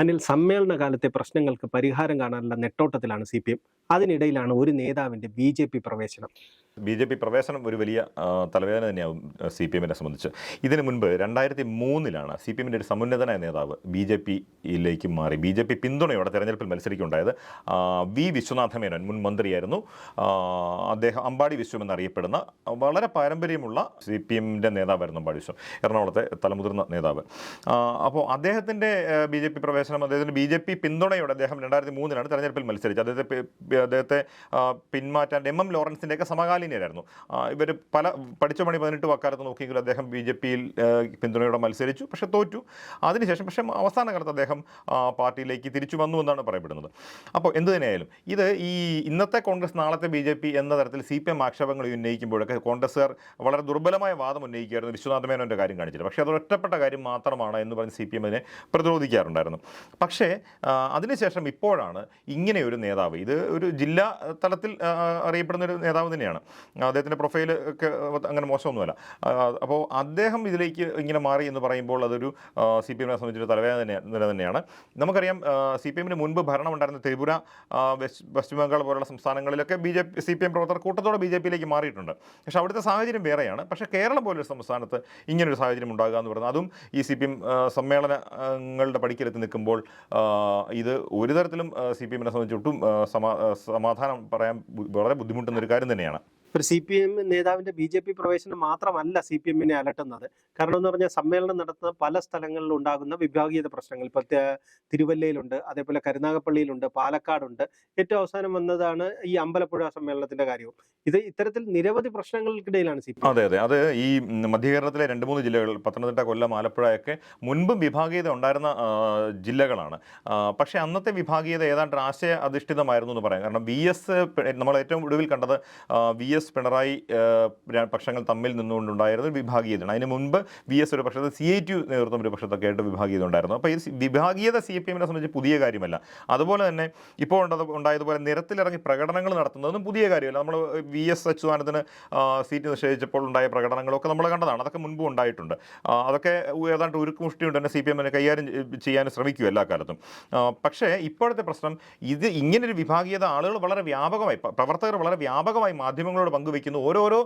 അനിൽ സമ്മേളനകാലത്തെ പ്രശ്നങ്ങൾക്ക് പരിഹാരം കാണാനുള്ള നെട്ടോട്ടത്തിലാണ് സി പി എം. അതിനിടയിലാണ് ഒരു നേതാവിന്റെ ബി ജെ പി പ്രവേശനം. ബി ജെ പി പ്രവേശനം ഒരു വലിയ തലവേദന തന്നെയാവും സി പി എമ്മിനെ സംബന്ധിച്ച്. ഇതിനു മുൻപ് രണ്ടായിരത്തി മൂന്നിലാണ് സി പി എമ്മിന്റെ ഒരു സമുന്നതനായ നേതാവ് ബി ജെ പിയിലേക്ക് മാറി. ബി ജെ പി പിന്തുണയോടെ തെരഞ്ഞെടുപ്പിൽ മത്സരിക്കുണ്ടായത് വി വിശ്വനാഥ മേനോൻ മുൻ മന്ത്രിയായിരുന്നു. അദ്ദേഹം അമ്പാടി വിശ്വം എന്നറിയപ്പെടുന്ന വളരെ പാരമ്പര്യമുള്ള സി പി എമ്മിന്റെ നേതാവായിരുന്നു അമ്പാടി വിശ്വം എറണാകുളത്തെ തലമുതിർന്ന നേതാവ്. അപ്പോൾ അദ്ദേഹത്തിന്റെ ബി ജെ പി പ്രവേശനം അദ്ദേഹത്തിന്റെ ബി ജെ പി പിന്തുണയോടെ അദ്ദേഹം രണ്ടായിരത്തി മൂന്നിലാണ് തെരഞ്ഞെടുപ്പിൽ മത്സരിച്ചത്. അദ്ദേഹത്തെ അദ്ദേഹത്തെ പിന്മാറ്റാൻ എം എം ലോറൻസിന്റെയൊക്കെ സമകാലീനരായിരുന്നു. ഇവർ പല പഠിച്ച മണി പതിനെട്ട് വക്കാലത്ത് നോക്കിയെങ്കിലും അദ്ദേഹം ബി ജെ പിയിൽ പിന്തുണയോടെ മത്സരിച്ചു. പക്ഷെ തോറ്റു. അതിനുശേഷം പക്ഷേ അവസാന കാലത്ത് അദ്ദേഹം പാർട്ടിയിലേക്ക് തിരിച്ചു വന്നു എന്നാണ് പറയപ്പെടുന്നത്. അപ്പോൾ എന്ത് തന്നെയായാലും ഇത് ഈ ഇന്നത്തെ കോൺഗ്രസ് നാളത്തെ ബി ജെ പി എന്ന തരത്തിൽ സി പി എം ആക്ഷേപങ്ങൾ ഉന്നയിക്കുമ്പോഴൊക്കെ കോൺഗ്രസ്സുകാർ വളരെ ദുർബലമായ വാദം ഉന്നയിക്കുകയായിരുന്നു വിശ്വനാഥ മേനോന്റെ കാര്യം കാണിച്ചിട്ട്. പക്ഷേ അത് ഒറ്റപ്പെട്ട കാര്യം മാത്രമാണ് എന്ന് പറഞ്ഞ് സി പി എമ്മിനെ പ്രതിരോധിക്കാറുണ്ടായിരുന്നു. പക്ഷേ അതിനുശേഷം ഇപ്പോഴാണ് ഇങ്ങനെ ഒരു നേതാവ്. ഇത് ഒരു ജില്ലാ തലത്തിൽ അറിയപ്പെടുന്ന ഒരു നേതാവ് തന്നെയാണ്. അദ്ദേഹത്തിന്റെ പ്രൊഫൈൽ ഒക്കെ അങ്ങനെ മോശമൊന്നുമല്ല. അപ്പോൾ അദ്ദേഹം ഇതിലേക്ക് ഇങ്ങനെ മാറി എന്ന് പറയുമ്പോൾ അതൊരു സി പി എമ്മിനെ സംബന്ധിച്ചൊരു തലവേദന തന്നെ- നില തന്നെയാണ്. നമുക്കറിയാം സി പി എമ്മിന് മുൻപ് ഭരണം ഉണ്ടായിരുന്ന ത്രിപുര വെസ്റ്റ് ബംഗാൾ പോലുള്ള സംസ്ഥാനങ്ങളിലൊക്കെ B J P C P M പ്രവർത്തകർ കൂട്ടത്തോടെ ബി ജെ പിയിലേക്ക് മാറിയിട്ടുണ്ട്. പക്ഷേ അവിടുത്തെ സാഹചര്യം വേറെയാണ്. പക്ഷേ കേരളം പോലൊരു സംസ്ഥാനത്ത് ഇങ്ങനൊരു സാഹചര്യം ഉണ്ടാകുക എന്ന് പറയുന്നത് അതും ഈ സി പി എം സമ്മേളനങ്ങളുടെ പടിക്കലെത്തി നിൽക്കുമ്പോൾ ആ, ഇത് ഒരു തരത്തിലും സി പി എമ്മിനെ സംബന്ധിച്ച് ഒട്ടും ആ, സമാ സമാധാനം പറയാൻ വളരെ ബുദ്ധിമുട്ടുന്ന ഒരു കാര്യം തന്നെയാണ്. ഒരു സി പി എം നേതാവിന്റെ ബി ജെ പി പ്രവേശനം മാത്രമല്ല സി പി എമ്മിനെ അലട്ടുന്നത്. കാരണം എന്ന് പറഞ്ഞാൽ സമ്മേളനം നടത്തുന്ന പല സ്ഥലങ്ങളിൽ ഉണ്ടാകുന്ന വിഭാഗീയത പ്രശ്നങ്ങൾ. ഇപ്പൊ തിരുവല്ലയിലുണ്ട് അതേപോലെ കരുനാഗപ്പള്ളിയിലുണ്ട് പാലക്കാടുണ്ട്. ഏറ്റവും അവസാനം വന്നതാണ് ഈ അമ്പലപ്പുഴ സമ്മേളനത്തിന്റെ കാര്യവും. ഇത് ഇത്തരത്തിൽ നിരവധി പ്രശ്നങ്ങൾക്കിടയിലാണ് സി പി അതെ അതെ. അത് ഈ മധ്യകേരളത്തിലെ രണ്ട് മൂന്ന് ജില്ലകൾ പത്തനംതിട്ട കൊല്ലം ആലപ്പുഴയൊക്കെ മുൻപും വിഭാഗീയത ഉണ്ടായിരുന്ന ജില്ലകളാണ്. പക്ഷെ അന്നത്തെ വിഭാഗീയത ഏതാണ്ട് ആശയ അധിഷ്ഠിതമായിരുന്നു എന്ന് പറയാം. കാരണം വി എസ് നമ്മൾ ഏറ്റവും ഒടുവിൽ കണ്ടത് വി എസ് പിണറായി പക്ഷങ്ങൾ തമ്മിൽ നിന്നുകൊണ്ടുണ്ടായിരുന്ന ഒരു വിഭാഗീയതയാണ്. അതിന് മുൻപ് വി എസ് ഒരു പക്ഷത്ത് സി ഐ ടി നേതൃത്വം ഒരു പക്ഷത്തൊക്കെ ആയിട്ട് വിഭാഗീയത ഉണ്ടായിരുന്നു അപ്പോൾ ഈ വിഭാഗീയത സി പി എമ്മിനെ സംബന്ധിച്ച് പുതിയ കാര്യമല്ല. അതുപോലെ തന്നെ ഇപ്പോൾ ഉണ്ടത് ഉണ്ടായതുപോലെ നിരത്തിലിറങ്ങി പ്രകടനങ്ങൾ നടത്തുന്നതും പുതിയ കാര്യമല്ല. നമ്മൾ വി എസ് അച്യുതാനന്ദന് സീറ്റ് നിഷേധിച്ചപ്പോൾ ഉണ്ടായ പ്രകടനങ്ങളൊക്കെ നമ്മൾ കണ്ടതാണ്. അതൊക്കെ മുൻപ് ഉണ്ടായിട്ടുണ്ട്. അതൊക്കെ ഏതാണ്ട് ഉരുക്കുമുഷ്ടിയുണ്ട് തന്നെ സി പി എമ്മിനെ കൈകാര്യം ചെയ്യാൻ ശ്രമിക്കും എല്ലാ കാലത്തും. പക്ഷേ ഇപ്പോഴത്തെ പ്രശ്നം ഇത് ഇങ്ങനൊരു വിഭാഗീയത ആളുകൾ വളരെ വ്യാപകമായി പ്രവർത്തകർ വളരെ വ്യാപകമായി മാധ്യമങ്ങളോട് പങ്കുവയ്ക്കുന്ന. ഓരോരോ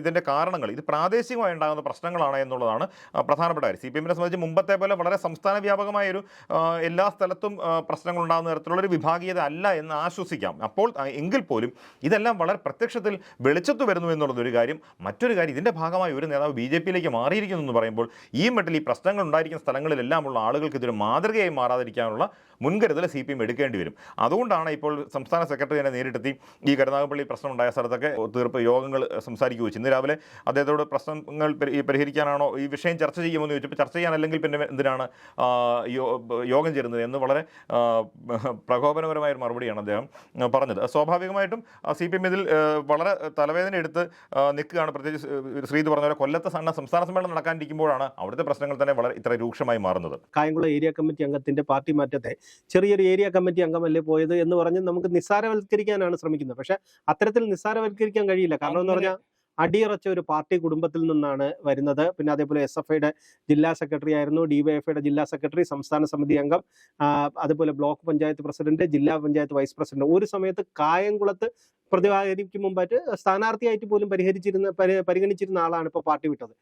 ഇതിന്റെ കാരണങ്ങൾ. ഇത് പ്രാദേശികമായി ഉണ്ടാകുന്ന പ്രശ്നങ്ങളാണ് എന്നുള്ളതാണ് പ്രധാനപ്പെട്ട കാര്യം. സി പി എമ്മിനെ സംബന്ധിച്ച് മുമ്പത്തെ പോലെ വളരെ സംസ്ഥാന വ്യാപകമായ ഒരു എല്ലാ സ്ഥലത്തും പ്രശ്നങ്ങൾ ഉണ്ടാകുന്ന തരത്തിലുള്ളൊരു വിഭാഗീയത അല്ല എന്ന് ആശ്വസിക്കാം. അപ്പോൾ എങ്കിൽ പോലും ഇതെല്ലാം വളരെ പ്രത്യക്ഷത്തിൽ വെളിച്ചത്ത് വരുന്നു എന്നുള്ളതൊരു കാര്യം. മറ്റൊരു കാര്യം ഇതിന്റെ ഭാഗമായി ഒരു നേതാവ് ബി ജെ പിയിലേക്ക് മാറിയിരിക്കുന്നു എന്ന് പറയുമ്പോൾ ഈ മട്ടിൽ ഈ പ്രശ്നങ്ങൾ ഉണ്ടായിരിക്കുന്ന സ്ഥലങ്ങളിലെല്ലാമുള്ള ആളുകൾക്ക് ഇതൊരു മാതൃകയായി മാറാതിരിക്കാനുള്ള മുൻകരുതൽ സി പി എം എടുക്കേണ്ടി വരും. അതുകൊണ്ടാണ് ഇപ്പോൾ സംസ്ഥാന സെക്രട്ടറി തന്നെ നേരിട്ടെത്തി ഈ കരുനാഗപ്പള്ളി പ്രശ്നം ഉണ്ടായ സ്ഥലത്തൊക്കെ തീർപ്പ് യോഗങ്ങൾ സംസാരിക്കുക വെച്ചു ഇന്ന് രാവിലെ അദ്ദേഹത്തോട് പ്രശ്നങ്ങൾ പരിഹരിക്കാനാണോ ഈ വിഷയം ചർച്ച ചെയ്യുമെന്ന് ചോദിച്ചപ്പോൾ ചർച്ച ചെയ്യാനല്ലെങ്കിൽ പിന്നെ എന്തിനാണ് യോഗം ചേരുന്നത് എന്ന് വളരെ പ്രകോപനപരമായ ഒരു മറുപടിയാണ് അദ്ദേഹം പറഞ്ഞത്. സ്വാഭാവികമായിട്ടും സി പി എം ഇതിൽ വളരെ തലവേദന എടുത്ത് നിൽക്കുകയാണ്. പ്രത്യേകിച്ച് ശ്രീത് പറഞ്ഞ പോലെ കൊല്ലത്തെ സംസ്ഥാന സമ്മേളനം നടക്കാനിരിക്കുമ്പോഴാണ് അവിടുത്തെ പ്രശ്നങ്ങൾ തന്നെ വളരെ ഇത്ര രൂക്ഷമായി മാറുന്നത്. കായംകുളം ഏരിയ കമ്മിറ്റി അംഗത്തിന്റെ പാർട്ടി മാറ്റത്തെ ചെറിയൊരു ഏരിയ കമ്മിറ്റി അംഗമല്ലേ പോയത് എന്ന് പറഞ്ഞ് നമുക്ക് നിസ്സാരവൽക്കരിക്കാനാണ് ശ്രമിക്കുന്നത്. പക്ഷേ അത്തരത്തിൽ നിസ്സാരവൽക്കരിക്കാൻ കഴിയില്ല. കാരണം എന്ന് പറഞ്ഞാൽ അടിയറച്ച ഒരു പാർട്ടി കുടുംബത്തിൽ നിന്നാണ് വരുന്നത്. പിന്നെ അതേപോലെ എസ് എഫ് ഐയുടെ ജില്ലാ സെക്രട്ടറി ആയിരുന്നു. ഡിവൈഎഫ്ഐയുടെ ജില്ലാ സെക്രട്ടറി സംസ്ഥാന സമിതി അംഗം അതുപോലെ ബ്ലോക്ക് പഞ്ചായത്ത് പ്രസിഡന്റ് ജില്ലാ പഞ്ചായത്ത് വൈസ് പ്രസിഡന്റ്. ഒരു സമയത്ത് കായംകുളത്ത് പ്രതിപാദിക്കും മുമ്പായിട്ട് സ്ഥാനാർത്ഥിയായിട്ട് പോലും പരിഹരിച്ചിരുന്ന പരിഗണിച്ചിരുന്ന ആളാണ് ഇപ്പോൾ പാർട്ടി വിട്ടത്.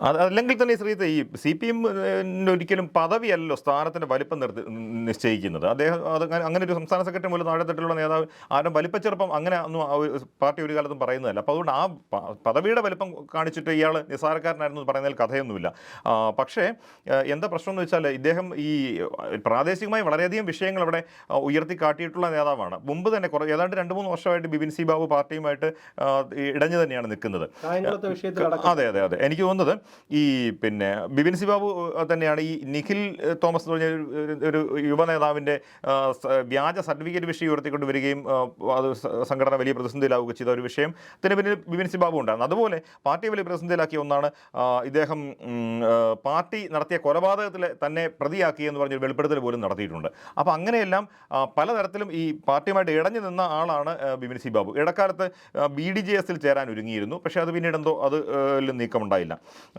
അല്ലെങ്കിൽ തന്നെ ശ്രീത ഈ സി പി എം ഒരിക്കലും പദവിയല്ലോ സ്ഥാനത്തിന്റെ വലിപ്പം നിർത്തി നിശ്ചയിക്കുന്നത്. അദ്ദേഹം അങ്ങനെ- ഒരു സംസ്ഥാന സെക്രട്ടറി മുതൽ താഴെത്തട്ടിലുള്ള നേതാവ് ആരും വലിപ്പച്ചെറുപ്പം അങ്ങനെ ഒന്നും പാർട്ടി ഒരു കാലത്തും പറയുന്നതല്ല. അപ്പോൾ അതുകൊണ്ട് ആ പദവിയുടെ വലിപ്പം കാണിച്ചിട്ട് ഇയാൾ നിസ്സാരക്കാരനായിരുന്നു പറയുന്നതിൽ കഥയൊന്നുമില്ല. പക്ഷേ എന്താ പ്രശ്നം എന്ന് വെച്ചാൽ ഇദ്ദേഹം ഈ പ്രാദേശികമായി വളരെയധികം വിഷയങ്ങൾ അവിടെ ഉയർത്തി കാട്ടിയിട്ടുള്ള നേതാവാണ്. മുമ്പ് തന്നെ കുറേ ഏതാണ്ട് രണ്ട് മൂന്ന് വർഷമായിട്ട് ബിപിൻ സി ബാബു പാർട്ടിയുമായിട്ട് ഇടഞ്ഞു തന്നെയാണ് നിൽക്കുന്നത്. അതെ അതെ അതെ. എനിക്ക് തോന്നുന്നത് ഈ പിന്നെ ബിപിൻ സി ബാബു തന്നെയാണ് ഈ നിഖിൽ തോമസ് എന്ന് പറഞ്ഞ ഒരു- യുവ നേതാവിന്റെ വ്യാജ സർട്ടിഫിക്കറ്റ് വിഷയം ഉയർത്തിക്കൊണ്ട് വരികയും അത് സംഘടന വലിയ പ്രതിസന്ധിയിലാവുകയും ചെയ്ത ഒരു വിഷയം ഇതിന് പിന്നിൽ ബിപിൻ സി ബാബു ഉണ്ടായിരുന്നു. അതുപോലെ പാർട്ടി വലിയ പ്രതിസന്ധിയിലാക്കിയ ഒന്നാണ് ഇദ്ദേഹം പാർട്ടി നടത്തിയ കൊലപാതകത്തിൽ തന്നെ പ്രതിയാക്കി എന്ന് പറഞ്ഞൊരു വെളിപ്പെടുത്തൽ പോലും നടത്തിയിട്ടുണ്ട്. അപ്പോൾ അങ്ങനെയെല്ലാം പലതരത്തിലും ഈ പാർട്ടിയുമായിട്ട് ഇടഞ്ഞു നിന്ന ആളാണ് ബിബിൻ സി ബാബു. ഇടക്കാലത്ത് ബി ഡി ജെ എസിൽ ചേരാൻ ഒരുങ്ങിയിരുന്നു. പക്ഷേ അത് പിന്നീട് എന്തോ അത് നീക്കമുണ്ടായില്ല.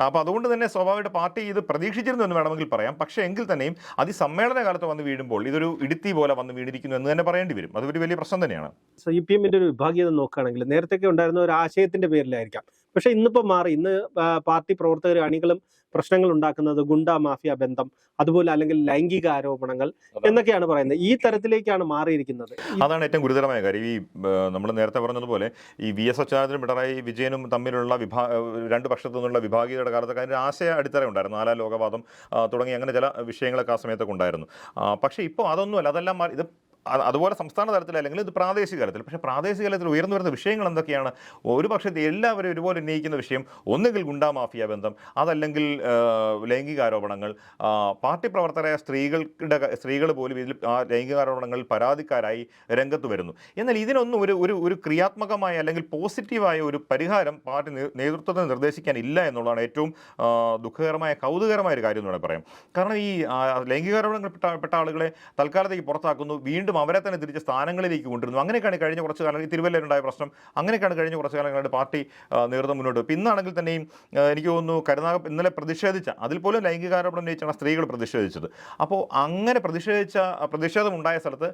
അപ്പോൾ അതുകൊണ്ട് തന്നെ സ്വാഭാവികമായിട്ട് പാർട്ടി ഇത് പ്രതീക്ഷിച്ചിരുന്നു എന്ന് വേണമെങ്കിൽ പറയാം. പക്ഷേ എങ്കിൽ തന്നെയും അതിസമ്മേളന കാലത്ത് വന്ന് വീഴുമ്പോൾ ഇതൊരു ഇടുത്തി പോലെ വന്ന് വീണിരിക്കുന്നു എന്ന് തന്നെ പറയേണ്ടി വരും. അതൊരു വലിയ പ്രശ്നം തന്നെയാണ്. സി പി എമ്മിന്റെ ഒരു വിഭാഗീയത നോക്കുകയാണെങ്കിൽ നേരത്തെ ഉണ്ടായിരുന്ന ഒരു ആശയത്തിന്റെ പേരിലായിരിക്കാം. പക്ഷേ ഇന്നിപ്പോൾ മാറി. ഇന്ന് പാർട്ടി പ്രവർത്തകർ അണികളും പ്രശ്നങ്ങൾ ഉണ്ടാക്കുന്നത് ഗുണ്ട മാഫിയ ബന്ധം അതുപോലെ അല്ലെങ്കിൽ ലൈംഗിക ആരോപണങ്ങൾ എന്നൊക്കെയാണ് പറയുന്നത്. ഈ തരത്തിലേക്കാണ് മാറിയിരിക്കുന്നത്. അതാണ് ഏറ്റവും ഗുരുതരമായ കാര്യം. ഈ നമ്മൾ നേരത്തെ പറഞ്ഞതുപോലെ ഈ വി എസ് അച്യുതാനന്ദനും പിണറായി വിജയനും തമ്മിലുള്ള വിഭാ രണ്ട് പക്ഷത്തു നിന്നുള്ള വിഭാഗീയതയുടെ കാലത്തൊക്കെ അതിന്റെ ആശയ അടിത്തറ ഉണ്ടായിരുന്നു. നാലാ ലോകവാദം തുടങ്ങി അങ്ങനെ ചില വിഷയങ്ങളൊക്കെ ആ സമയത്തൊക്കെ ഉണ്ടായിരുന്നു. പക്ഷേ ഇപ്പോൾ അതൊന്നുമല്ല. അതെല്ലാം മാറി ഇത് അതുപോലെ സംസ്ഥാന തലത്തിൽ അല്ലെങ്കിൽ ഇത് പ്രാദേശിക തലത്തിൽ. പക്ഷേ പ്രാദേശിക തലത്തിൽ ഉയർന്നു വരുന്ന വിഷയങ്ങൾ എന്തൊക്കെയാണ്? ഒരു പക്ഷേ എല്ലാവരും ഒരുപോലെ ഉന്നയിക്കുന്ന വിഷയം ഒന്നുകിൽ ഗുണ്ടാ മാഫിയ ബന്ധം അതല്ലെങ്കിൽ ആ, ലൈംഗിക ആരോപണങ്ങൾ ആ, പാർട്ടി പ്രവർത്തകരായ സ്ത്രീകളുടെ സ്ത്രീകൾ പോലും ഇതിൽ ആ ലൈംഗികാരോപണങ്ങളിൽ പരാതിക്കാരായി രംഗത്ത് വരുന്നു. എന്നാൽ ഇതിനൊന്നും ഒരു ഒരു ഒരു ക്രിയാത്മകമായ അല്ലെങ്കിൽ പോസിറ്റീവായ ഒരു പരിഹാരം പാർട്ടി നേതൃത്വത്തെ നിർദ്ദേശിക്കാനില്ല എന്നുള്ളതാണ് ഏറ്റവും ദുഃഖകരമായ കൗതുകരമായ ഒരു കാര്യം എന്ന് വേണമെങ്കിൽ പറയാം. കാരണം ഈ ആ, ലൈംഗിക ആരോപണങ്ങൾ പെട്ട പെട്ട ആളുകളെ തൽക്കാലത്തേക്ക് പുറത്താക്കുന്നു വീണ്ടും അവരെ തന്നെ തിരിച്ച് സ്ഥാനങ്ങളിലേക്ക് കൊണ്ടുവരുന്നു. അങ്ങനെയൊക്കെയാണ് കഴിഞ്ഞ കുറച്ച് കാലം ഈ തിരുവല്ലയിലുണ്ടായ പ്രശ്നം. അങ്ങനെയൊക്കെയാണ് കഴിഞ്ഞ കുറച്ച് കാലങ്ങളായിട്ട് പാർട്ടി നേതൃത്വം മുന്നോട്ട് ഇപ്പം ഇന്നാണെങ്കിൽ തന്നെയും എനിക്ക് തോന്നുന്നു കരുനാഗ ഇന്നലെ പ്രതിഷേധിച്ച അതിൽ പോലും ലൈംഗികാരോപണം ഉന്നയിച്ചാണ് സ്ത്രീകൾ പ്രതിഷേധിച്ചത്. അപ്പോൾ അങ്ങനെ പ്രതിഷേധിച്ച പ്രതിഷേധം ഉണ്ടായ സ്ഥലത്ത്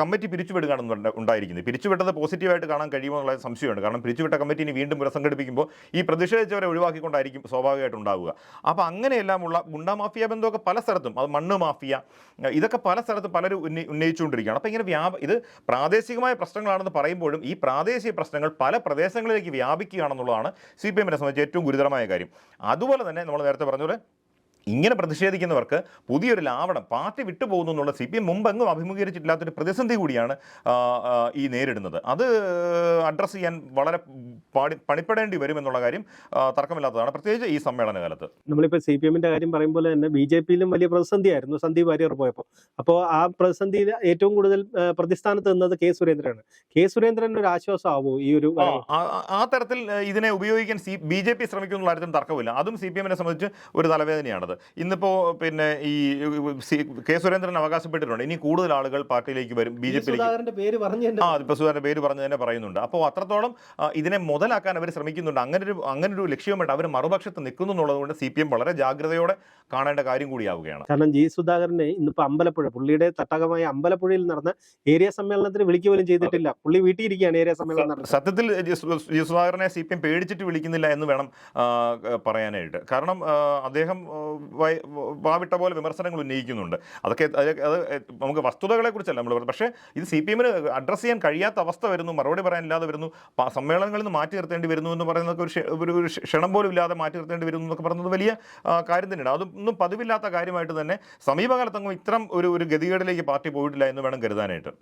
കമ്മിറ്റി പിരിച്ചുവിടുകയാണ് ഉണ്ടാ- ഉണ്ടായിരിക്കുന്നത് പിരിച്ചുവിട്ടത് പോസിറ്റീവായിട്ട് കാണാൻ കഴിയുമെന്നുള്ള സംശയമുണ്ട്. കാരണം പിരിച്ചുവിട്ട കമ്മിറ്റിനെ വീണ്ടും പുനഃസംഘടിപ്പിക്കുമ്പോൾ ഈ പ്രതിഷേധിച്ചവരെ ഒഴിവാക്കിക്കൊണ്ടായിരിക്കും സ്വാഭാവികമായിട്ട് ഉണ്ടാവുക അപ്പോൾ അങ്ങനെയെല്ലാമുള്ള ഗുണ്ടാ മാഫിയ ബന്ധമൊക്കെ പല സ്ഥലത്തും അത് മണ്ണ് മാഫിയ ഇതൊക്കെ പല സ്ഥലത്തും പലരും ഉന്നയി ഉന്നയിച്ചുകൊണ്ടിരിക്കുകയാണ് അപ്പോൾ ഇങ്ങനെ വ്യാപ ഇത് പ്രാദേശികമായ പ്രശ്നങ്ങളാണെന്ന് പറയുമ്പോഴും ഈ പ്രാദേശിക പ്രശ്നങ്ങൾ പല പ്രദേശങ്ങളിലേക്ക് വ്യാപിക്കുകയാണെന്നുള്ളതാണ് സി പി എമ്മിനെ സംബന്ധിച്ച് ഏറ്റവും ഗുരുതരമായ കാര്യം. അതുപോലെ തന്നെ നമ്മൾ നേരത്തെ പറഞ്ഞ പോലെ ഇങ്ങനെ പ്രതിഷേധിക്കുന്നവർക്ക് പുതിയൊരു ലാവണം പാർട്ടി വിട്ടുപോകുന്നു എന്നുള്ള സി പി എം മുമ്പെങ്ങും അഭിമുഖീകരിച്ചിട്ടില്ലാത്തൊരു പ്രതിസന്ധി കൂടിയാണ് ഈ നേരിടുന്നത്. അത് അഡ്രസ്സ് ചെയ്യാൻ വളരെ പാടി പണിപ്പെടേണ്ടി വരുമെന്നുള്ള കാര്യം തർക്കമില്ലാത്തതാണ്. പ്രത്യേകിച്ച് ഈ സമ്മേളന കാലത്ത് നമ്മളിപ്പോൾ സി പി എമ്മിന്റെ കാര്യം പറയുമ്പോൾ തന്നെ ബി ജെ പിയിലും വലിയ പ്രതിസന്ധിയായിരുന്നു സന്ദീപ് വാര്യർ പോയപ്പോൾ. അപ്പോൾ ആ പ്രതിസന്ധിയിൽ ഏറ്റവും കൂടുതൽ പ്രതിസ്ഥാനത്ത് നിന്നത് കെ സുരേന്ദ്രനാണ്. കെ സുരേന്ദ്രൻ ഒരു ആശ്വാസമാവോ ഈ ഒരു ആ തരത്തിൽ ഇതിനെ ഉപയോഗിക്കാൻ സി ബി ജെ പി ശ്രമിക്കുന്നുള്ള കാര്യത്തിൽ തർക്കമില്ല. അതും സി പി എമ്മിനെ സംബന്ധിച്ച് ഒരു തലവേദനയാണത്. ഇന്നിപ്പോ പിന്നെ ഈ സി- കെ സുരേന്ദ്രൻ അവകാശപ്പെട്ടിട്ടുണ്ട്. ഇനി കൂടുതൽ ആളുകൾ പാർട്ടിയിലേക്ക് വരും ബി ജെ പിയിലേക്ക്. സുധാകരന്റെ പേര് പറഞ്ഞു ആ ഇപ്പോൾ സുധാകരന്റെ പേര് പറഞ്ഞു തന്നെ പറയുന്നുണ്ട്. അപ്പോൾ അത്രത്തോളം ഇതിനെ മുതലാക്കാൻ അവർ ശ്രമിക്കുന്നുണ്ട്. അങ്ങനെ ഒരു അങ്ങനെ ഒരു ലക്ഷ്യവുമായിട്ട് അവർ മറുപക്ഷത്ത് നിൽക്കുന്നു എന്നുള്ളതുകൊണ്ട് സി പി എം വളരെ ജാഗ്രതയോടെ കാണേണ്ട കാര്യം കൂടിയാവുകയാണ്. കാരണം ജി സുധാകരനെ ഇന്നിപ്പോ അമ്പലപ്പുഴ പുള്ളിയുടെ തട്ടകമായ അമ്പലപ്പുഴയിൽ നടന്ന ഏരിയ സമ്മേളനത്തിന് വിളിക്കുക പോലും ചെയ്തിട്ടില്ല. പുള്ളി വീട്ടിയിരിക്കുകയാണ് ഏരിയ സമ്മേളനം നടന്നത് സത്യത്തിൽ ജി സുധാകരനെ സി പി എം പേടിച്ചിട്ട് വിളിക്കുന്നില്ല എന്ന് വേണം പറയാനായിട്ട്. കാരണം അദ്ദേഹം വാവിട്ട പോലെ വിമർശനങ്ങൾ ഉന്നയിക്കുന്നുണ്ട്. അതൊക്കെ അത് നമുക്ക് വസ്തുതകളെ കുറിച്ചല്ല നമ്മൾ പക്ഷേ ഇത് സി പി എമ്മിന് അഡ്രസ്സ് ചെയ്യാൻ കഴിയാത്ത അവസ്ഥ വരുന്നു മറുപടി പറയാനില്ലാതെ വരുന്നു സമ്മേളനങ്ങളിൽ നിന്ന് മാറ്റി നിർത്തേണ്ടി വരുന്നു എന്ന് പറയുന്നതൊക്കെ ഒരു ഒരു ഒരു ക്ഷണം പോലും ഇല്ലാതെ മാറ്റി നിർത്തേണ്ടി വരുന്നു എന്നൊക്കെ പറയുന്നത് വലിയ കാര്യം തന്നെയാണ്. അതൊന്നും പതിവില്ലാത്ത കാര്യമായിട്ട് തന്നെ സമീപകാലത്തങ്ങും ഇത്തരം ഒരു ഒരു ഗതികേടിലേക്ക് പാർട്ടി പോയിട്ടില്ല എന്ന് വേണം കരുതാനായിട്ട്.